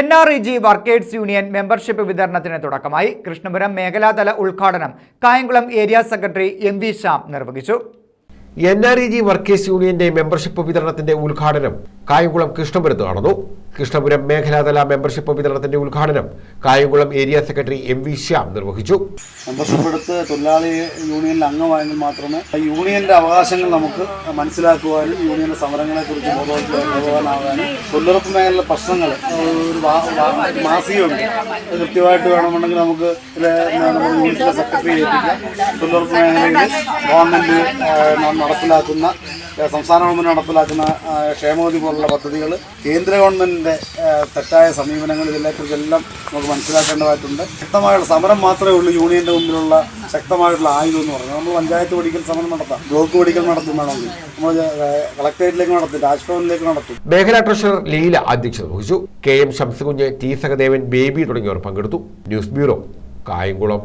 N R E G workers union membership വിതരണത്തിന് തുടക്കമായി. കൃഷ്ണപുരം മേഖലാതല ഉദ്ഘാടനം Kayamkulam area secretary M V Shyam നിർവഹിച്ചു. N R E G workers യൂണിയന്റെ മെമ്പർഷിപ്പ് വിതരണത്തിന്റെ ഉദ്ഘാടനം കായംകുളം കൃഷ്ണപുരത്ത് നടന്നു. കൃഷ്ണപുരം മേഖലാതല മെമ്പർഷിപ്പ് വിതരണത്തിന്റെ ഉദ്ഘാടനം Kayamkulam area secretary M V Shyam നിർവഹിച്ചു. മെമ്പർഷിപ്പ് എടുത്ത് തൊഴിലാളി യൂണിയനിൽ അംഗമായെങ്കിൽ മാത്രമേ യൂണിയന്റെ അവകാശങ്ങൾ നമുക്ക് മനസ്സിലാക്കുവാനും യൂണിയന്റെ സമരങ്ങളെക്കുറിച്ച് കുറിച്ച് തൊഴിലുറപ്പ് മേഖലയിലെ പ്രശ്നങ്ങൾ ഒരു മാസികയുണ്ട്. കൃത്യമായിട്ട് വേണമെന്നുണ്ടെങ്കിൽ നമുക്ക് സെക്രട്ടറി തൊഴിലുറപ്പ് മേഖലയിൽ ഗവൺമെന്റ് നടപ്പിലാക്കുന്ന സംസ്ഥാന ഗവൺമെന്റ് നടപ്പിലാക്കുന്ന ക്ഷേമനിധി പോലുള്ള പദ്ധതികൾ കേന്ദ്ര ഗവൺമെന്റിന്റെ തെറ്റായ സമീപനങ്ങൾ ഇതിനെക്കുറിച്ചെല്ലാം നമുക്ക് മനസ്സിലാക്കേണ്ടതായിട്ടുണ്ട്. ശക്തമായുള്ള സമരം മാത്രമേ ഉള്ളൂ യൂണിയന്റെ മുമ്പിലുള്ള ശക്തമായിട്ടുള്ള ആയുധം എന്ന് പറഞ്ഞു നമ്മൾ പഞ്ചായത്ത് പഠിക്കൽ സമരം നടത്താം ബ്ലോക്ക് പഠിക്കൽ നടത്തും വേണമെങ്കിൽ. നമ്മൾ കളക്ടറേറ്റിലേക്ക് നടത്തും രാജ്ഭവനിലേക്ക് നടത്തും. മേഖലാ ട്രഷറർ ലീല അധ്യക്ഷത വഹിച്ചു. K M Shamsakunju T Sahadevan Baby തുടങ്ങിയവർ പങ്കെടുത്തു. News bureau Kayamkulam.